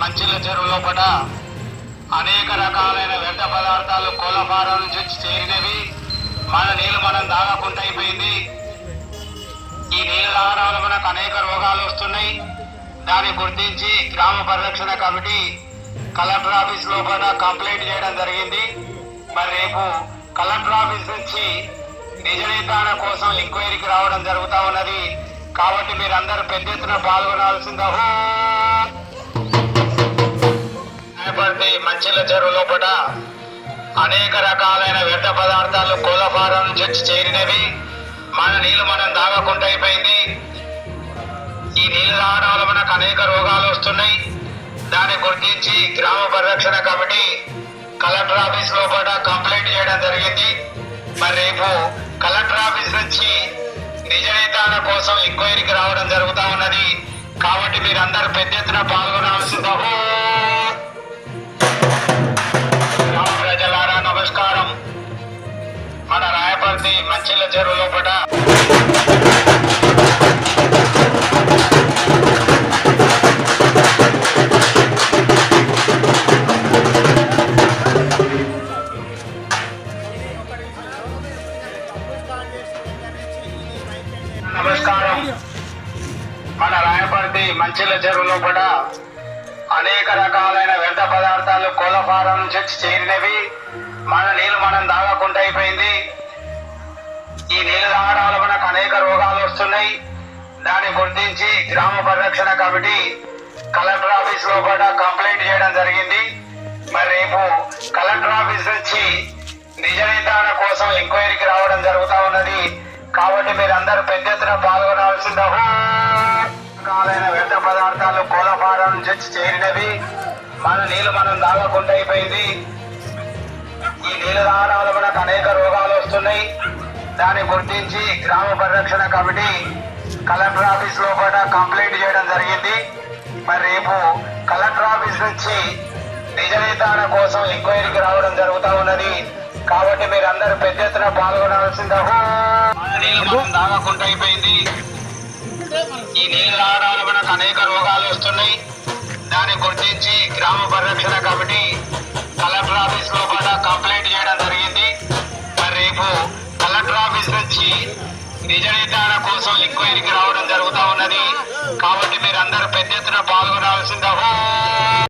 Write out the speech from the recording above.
మంచిల చెరువులో కూడా అనేక రకాలైన వ్యర్థ పదార్థాలు కోళ్ళ ఫారం నుంచి వచ్చి చేరినవి మన నీళ్ళు మనం తాగకుండా అయిపోయింది. ఈ నీళ్ళు తాగడం మనకు అనేక రోగాలు వస్తున్నాయి. దాన్ని గుర్తించి గ్రామ పరిరక్షణ కమిటీ కలెక్టర్ ఆఫీస్ లోపల కంప్లైంట్ చేయడం జరిగింది. మరి రేపు కలెక్టర్ ఆఫీస్ నుంచి నిజ నిర్ధారణ కోసం ఎంక్వైరీకి రావడం జరుగుతూ ఉన్నది. కాబట్టి మీరందరూ పెద్ద ఎత్తున పాల్గొనాల్సిందా. రేపటి మంచిల చెరువు లోపల అనేక రకాలైన వ్యర్థ పదార్థాలు కోళ్ళ నుంచి వచ్చి చేరినవి. మన నీళ్ళు మనం తాగకుండా అయిపోయింది. ఈ నీళ్ళు తాగడం వల్ల మనకు అనేక రోగాలు వస్తున్నాయి. దాన్ని గుర్తించి గ్రామ పరిరక్షణ కమిటీ కలెక్టర్ ఆఫీస్ లోపల కంప్లైంట్ చేయడం జరిగింది. మరి రేపు కలెక్టర్ ఆఫీస్ నుంచి నిజ నిర్ధారణ కోసం ఎంక్వైరీకి రావడం జరుగుతా ఉన్నది. కాబట్టి మీరందరూ పెద్ద ఎత్తున పాల్గొనాల్సిందో ప్రజలారా నమస్కారం. మన రాయపర్తి మంచిల చెరువు లోపల నమస్కారం. మన రాయపర్తి మంచిల చెరువులో కూడా అనేక రకాలైన వ్యర్థ పదార్థాలు కోళ్ళ ఫారం నుంచి వచ్చి చేరినవి. మన నీళ్ళు మనం తాగకుండా అయిపోయింది. ఈ నీళ్ళు తాగడం మనకు అనేక రోగాలు వస్తున్నాయి. దాన్ని గుర్తించి గ్రామ పరిరక్షణ కమిటీ కలెక్టర్ ఆఫీస్ కూడా కంప్లైంట్ చేయడం జరిగింది. మరి రేపు కలెక్టర్ ఆఫీస్ నుంచి నిజ నిర్ధారణ కోసం ఎంక్వైరీకి రావడం జరుగుతా ఉన్నది. కాబట్టి మీరందరూ పెద్ద ఎత్తున పాల్గొనాల్సిందా రకాలైన వ్యర్థ పదార్థాలు కోళ్ళ ఫారం నుంచి చేరినవి. మన నీళ్ళు మనం తాగకుండా అయిపోయింది. ఈ నీళ్ళు తాగడం మనకు అనేక రోగాలు వస్తున్నాయి. దాన్ని గుర్తించి గ్రామ పరిరక్షణ కమిటీ కలెక్టర్ ఆఫీస్ లోపల కంప్లైంట్ చేయడం జరిగింది. మరి రేపు కలెక్టర్ ఆఫీస్ నుంచి నిజ నిర్ధారణ కోసం ఎంక్వైరీకి రావడం జరుగుతూ ఉన్నది. కాబట్టి మీరందరూ పెద్ద ఎత్తున పాల్గొనాల్సిందా నీళ్ళు మనం అయిపోయింది. ఈ నీళ్ళ రావడానికి మనకు అనేక రోగాలు వస్తున్నాయి. దాన్ని గుర్తించి గ్రామ పరిరక్షణ కమిటీ కలెక్టర్ ఆఫీస్ కూడా కంప్లైంట్ చేయడం జరిగింది. మరి రేపు కలెక్టర్ ఆఫీస్ నుంచి నిజ నిర్ధారణ కోసం ఎంక్వైరీకి రావడం జరుగుతూ ఉన్నది. కాబట్టి మీరందరూ పెద్ద ఎత్తున పాల్గొనాల్సిందా.